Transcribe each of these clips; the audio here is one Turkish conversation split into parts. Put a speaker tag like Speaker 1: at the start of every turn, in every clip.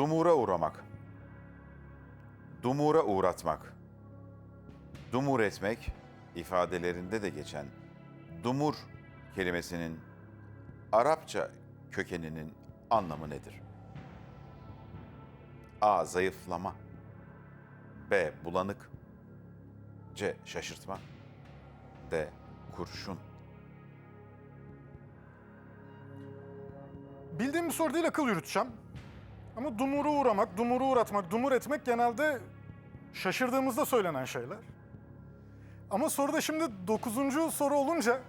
Speaker 1: Dumura uğramak. Dumura uğratmak. Dumur etmek ifadelerinde de geçen dumur kelimesinin Arapça kökeninin anlamı nedir? A. Zayıflama. B. Bulanık. C. Şaşırtma. D. Kurşun.
Speaker 2: Bildiğim bir soru değil akıl yürüteceğim. Ama dumuru uğramak, dumuru uğratmak, dumur etmek genelde şaşırdığımızda söylenen şeyler. Ama soruda şimdi dokuzuncu soru olunca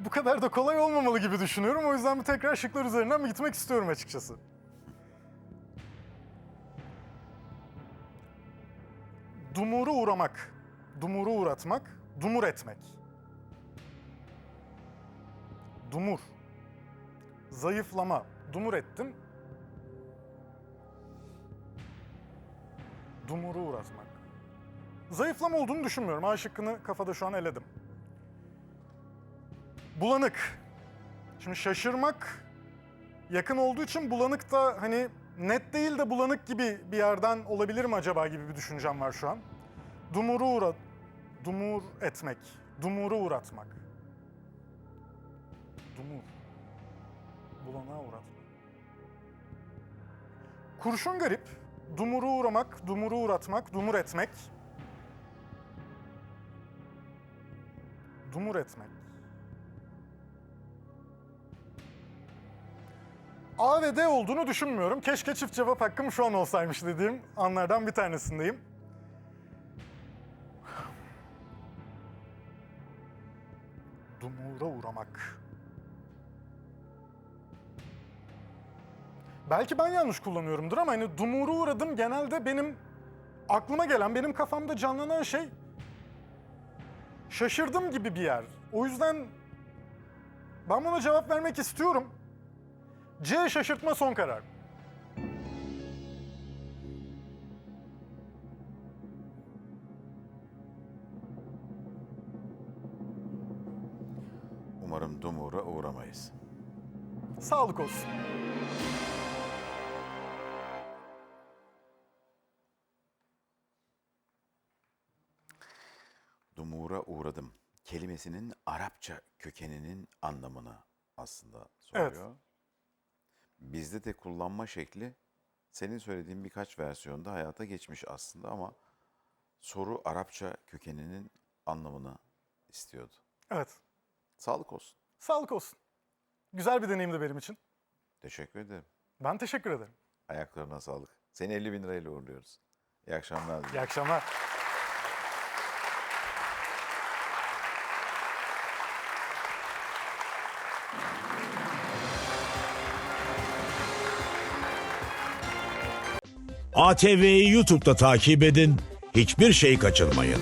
Speaker 2: bu kadar da kolay olmamalı gibi düşünüyorum. O yüzden bir tekrar şıklar üzerinden bir gitmek istiyorum açıkçası. Dumuru uğramak, dumuru uğratmak, dumur etmek. Dumur. Zayıflama. Dumur ettim. Dumuru uğratmak. Zayıflama olduğunu düşünmüyorum. A şıkkını kafada şu an eledim. Bulanık. Şimdi şaşırmak yakın olduğu için bulanık da hani net değil de bulanık gibi bir yerden olabilir mi acaba gibi bir düşüncem var şu an. Dumuru uğra... Dumur etmek. Dumuru uğratmak. Dumur. Bulanağa uğratmak. Kurşun garip. Dumuru uğramak, dumuru uğratmak, dumur etmek. Dumur etmek. A ve D olduğunu düşünmüyorum. Keşke çift cevap hakkım şu an olsaymış dediğim anlardan bir tanesindeyim. Dumura uğramak. Belki ben yanlış kullanıyorumdur ama hani dumuru uğradım genelde benim aklıma gelen, benim kafamda canlanan şey şaşırdım gibi bir yer. O yüzden ben buna cevap vermek istiyorum. C şaşırtma son karar.
Speaker 1: Umarım dumura uğramayız.
Speaker 2: Sağlık olsun.
Speaker 1: Dumura uğradım kelimesinin Arapça kökeninin anlamını aslında soruyor. Bizde de kullanma şekli senin söylediğin birkaç versiyonda hayata geçmiş aslında ama soru Arapça kökeninin anlamını istiyordu.
Speaker 2: Evet.
Speaker 1: Sağlık olsun.
Speaker 2: Sağlık olsun. Güzel bir deneyimdi benim için.
Speaker 1: Teşekkür ederim.
Speaker 2: Ben teşekkür ederim.
Speaker 1: Ayaklarına sağlık. Seni 50 bin lirayla uğurluyoruz. İyi akşamlar.
Speaker 2: İyi akşamlar.
Speaker 3: ATV'yi YouTube'da takip edin, hiçbir şey kaçırmayın.